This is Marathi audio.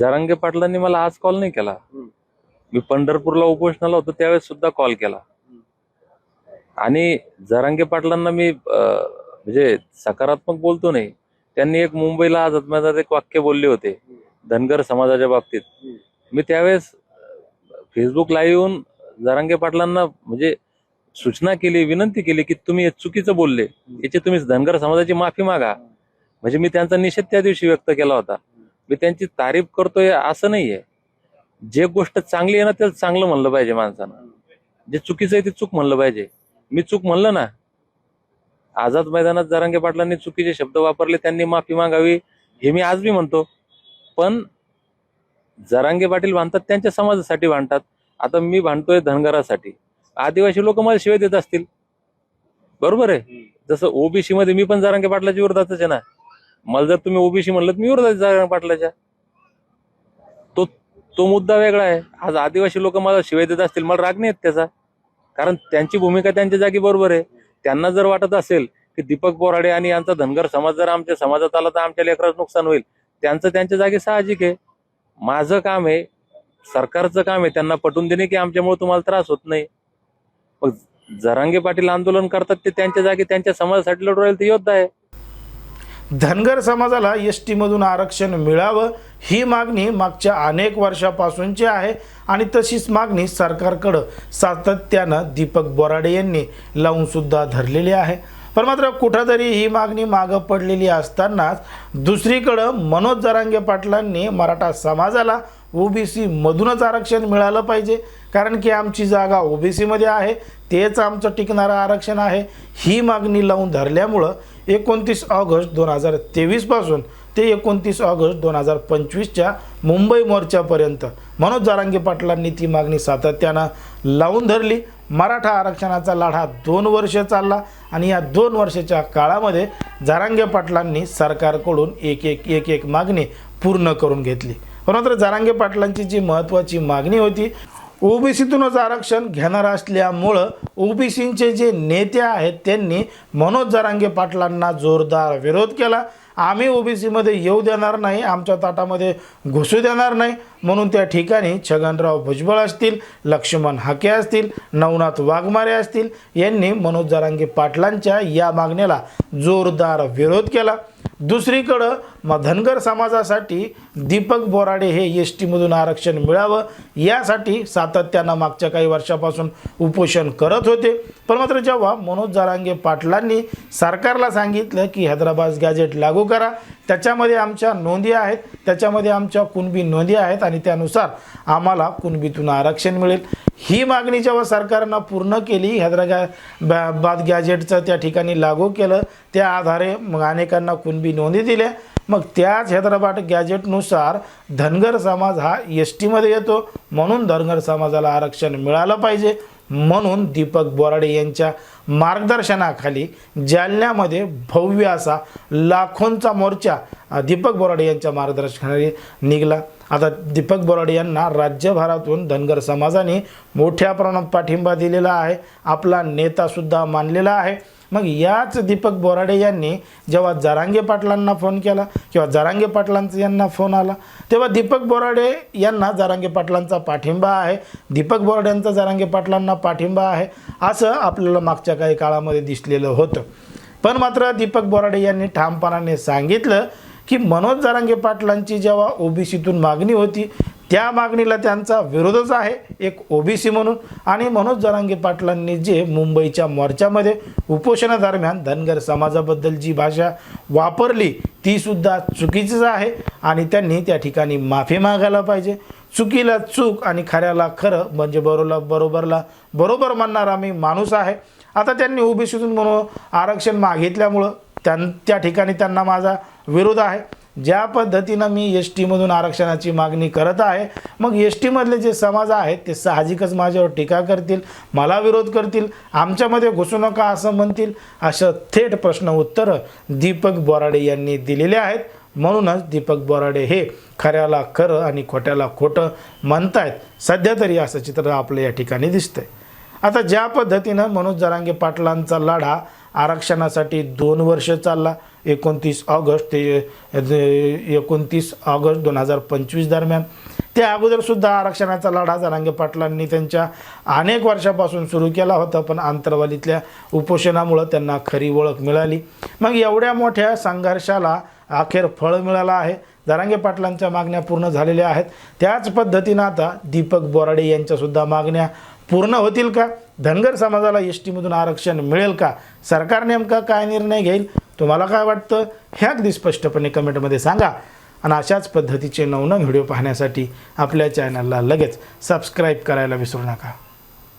जरांगे पाटलांनी मला आज कॉल नाही केला. मी पंढरपूरला उपोषणाला होतो त्यावेळेस सुद्धा कॉल. केला आणि जरांगे पाटलांना मी म्हणजे सकारात्मक बोलतो नाही त्यांनी एक मुंबईला आझाद मैदानात एक वाक्य बोलले होते धनगर समाजाच्या बाबतीत. मी त्यावेळेस फेसबुक लाईव्ह येऊन जरांगे पाटलांना म्हणजे सूचना केली विनंती केली की तुम्ही हे चुकीचं बोलले याची तुम्ही धनगर समाजाची माफी मागा. म्हणजे मी त्यांचा निषेध त्या दिवशी व्यक्त केला होता. मी त्यांची तारीफ करतोय असं नाहीये. जे गोष्ट चांगली आहे ना त्याला चांगलं म्हणलं पाहिजे माणसानं. जे चुकीचं आहे ते चूक म्हणलं पाहिजे. मी चूक म्हणलं ना आझाद मैदानात जरांगे पाटलांनी चुकीचे शब्द वापरले त्यांनी माफी मागावी हे मी आज बी म्हणतो. पण जरांगे पाटील भांडतात त्यांच्या समाजासाठी भांडतात. आता मी भांडतोय धनगरासाठी. आदिवासी लोक मला शिवाय देत असतील. बरोबर आहे. जसं ओबीसी मध्ये मी पण जरांगे पाटलाच्या विरोधातच आहे ना. मला जर तुम्ही ओबीसी म्हणलं तर मी विरोधात आहे पाटलाच्या. तो तो मुद्दा वेगळा आहे. आज आदिवासी लोक मला शिवाय देत असतील मला राग नाही येत त्याचा. कारण त्यांची भूमिका त्यांच्या जागी बरोबर आहे. त्यांना जर वाटत असेल की दीपक बोराडे आणि यांचा धनगर समाज जर आमच्या समाजात आला तर आमच्या लेकरात नुकसान होईल. त्यांचं त्यांच्या जागी साहजिक आहे. माझं काम आहे सरकारचं काम आहे त्यांना पटवून देणे की आमच्यामुळे तुम्हाला त्रास होत नाही. मग जरांगे पाटील आंदोलन करतात ते त्यांच्या जागी त्यांच्या समाजासाठी लढू राहील ते योद्धा आहे. धनगर समाजाला एस टीमधून आरक्षण मिळावं ही मागणी मागच्या अनेक वर्षापासूनची आहे आणि तशीच मागणी सरकारकडं सातत्यानं दीपक बोराडे यांनी लावूनसुद्धा धरलेली आहे. पण मात्र कुठंतरी ही मागणी मागं पडलेली असतानाच दुसरीकडं मनोज जरांगे पाटलांनी मराठा समाजाला ओबीसी मधूनच आरक्षण मिळालं पाहिजे. कारण की आमची जागा ओबीसीमध्ये आहे तेच आमचं टिकणारं आरक्षण आहे. ही मागणी लावून धरल्यामुळं एकोणतीस ऑगस्ट दोन हजार तेवीसपासून ते एकोणतीस ऑगस्ट दोन हजार पंचवीसच्या मुंबई मोर्चापर्यंत मनोज जारांगे पाटलांनी ती मागणी सातत्यानं लावून धरली. मराठा आरक्षणाचा लढा दोन वर्ष चालला आणि या दोन वर्षाच्या काळामध्ये जारांगे पाटलांनी सरकारकडून एक एक एक एक मागणी पूर्ण करून घेतली. मात्र जारांगे पाटलांची जी महत्त्वाची मागणी होती ओबीसीतूनच आरक्षण घेणार असल्यामुळं ओबीसींचे जे नेते आहेत त्यांनी मनोज जरांगे पाटलांना जोरदार विरोध केला. आम्ही ओबीसीमध्ये येऊ देणार नाही आमच्या ताटामध्ये घुसू देणार नाही. म्हणून त्या ठिकाणी छगनराव भुजबळ असतील लक्ष्मण हाके असतील नवनाथ वाघमारे असतील यांनी मनोज जरांगे पाटलांच्या या मागण्याला जोरदार विरोध केला. दुसरीकडं मग धनगर समाजासाठी दीपक बोराडे हे एस टीमधून आरक्षण मिळावं यासाठी सातत्यानं मागच्या काही वर्षापासून उपोषण करत होते. पण मात्र जेव्हा मनोज जारांगे पाटलांनी सरकारला सांगितलं की हैदराबाद गॅजेट लागू करा त्याच्यामध्ये आमच्या नोंदी आहेत त्याच्यामध्ये आमच्या कुणबी नोंदी आहेत आणि त्यानुसार आम्हाला कुणबीतून आरक्षण मिळेल. ही मागणी जेव्हा सरकारनं पूर्ण केली हैदराबाद गॅजेटचं त्या ठिकाणी लागू केलं त्या आधारे मग अनेकांना कुणबी नोंदी दिल्या. मग त्याच हैदराबाद गॅजेटनुसार धनगर समाज हा एस टीमध्ये येतो. म्हणून धनगर समाजाला आरक्षण मिळालं पाहिजे. म्हणून दीपक बोराडे यांच्या मार्गदर्शनाखाली जालन्यामध्ये भव्य असा लाखोंचा मोर्चा दीपक बोराडे यांच्या मार्गदर्शनाने निघाला. आता दीपक बोराडे यांना राज्यभरातून धनगर समाजाने मोठ्या प्रमाणात पाठिंबा दिलेला आहे. आपला नेतासुद्धा मानलेला आहे. मग याच दीपक बोराडे यांनी जेव्हा जरांगे पाटलांना फोन केला किंवा जरांगे पाटलांचा यांना फोन आला तेव्हा दीपक बोराडे यांना जरांगे पाटलांचा पाठिंबा आहे. दीपक बोराड्यांचा जारांगे जरांगे पाटलांना पाठिंबा आहे असं आपल्याला मागच्या काही काळामध्ये दिसलेलं होतं. पण मात्र दीपक बोराडे यांनी ठामपणाने सांगितलं की मनोज जरांगे पाटलांची जेव्हा ओबीसीतून मागणी होती त्या मागणीला त्यांचा विरोधच आहे एक ओबीसी म्हणून. आणि मनोज जरांगे पाटलांनी जे मुंबईच्या मोर्चामध्ये उपोषणादरम्यान धनगर समाजाबद्दल जी भाषा वापरली ती सुद्धा चुकीचीच आहे आणि त्यांनी त्या ठिकाणी माफी मागायला पाहिजे. चुकीला चूक आणि खऱ्याला खरं म्हणजे बरोला बरोबरला बरोबर म्हणणारा मी माणूस आहे. आता त्यांनी ओबीसीतून म्हणून आरक्षण मागितल्यामुळं त्यां त्या ठिकाणी त्यांना माझा विरोध आहे. ज्या पद्धतीनं मी एस टीमधून आरक्षणाची मागणी करत आहे मग एस टीमधले जे समाज आहेत ते साहजिकच माझ्यावर टीका करतील मला विरोध करतील आमच्यामध्ये घुसू नका असं म्हणतील असं थेट प्रश्न उत्तरं दीपक बोराडे यांनी दिलेले आहेत. म्हणूनच दीपक बोराडे हे खऱ्याला खरं आणि खोट्याला खोटं म्हणतायत. सध्या तरी असं चित्र आपलं या ठिकाणी दिसतंय. आता ज्या पद्धतीनं मनोज जरांगे पाटलांचा लढा आरक्षणासाठी दोन वर्ष चालला. एकोणतीस ऑगस्ट ते एकोणतीस ऑगस्ट दोन हजार पंचवीस दरम्यान. त्या अगोदरसुद्धा आरक्षणाचा लढा जरांगे पाटलांनी त्यांच्या अनेक वर्षापासून सुरू केला होता पण आंतरवालीतल्या उपोषणामुळं त्यांना खरी ओळख मिळाली. मग एवढ्या मोठ्या संघर्षाला अखेर फळ मिळालं आहे. जरांगे पाटलांच्या मागण्या पूर्ण झालेल्या आहेत. त्याच पद्धतीनं आता दीपक बोराडे यांच्यासुद्धा मागण्या पूर्ण होतील का? धनगर समाजाला एस टीमधून आरक्षण मिळेल का? सरकार नेमका काय निर्णय घेईल? तुम्हाला काय वाटतं? हे अगदी स्पष्टपणे कमेंटमध्ये सांगा. आणि अशाच पद्धतीचे नवनव व्हिडिओ पाहण्यासाठी आपल्या चॅनलला लगेच सबस्क्राईब करायला विसरू नका.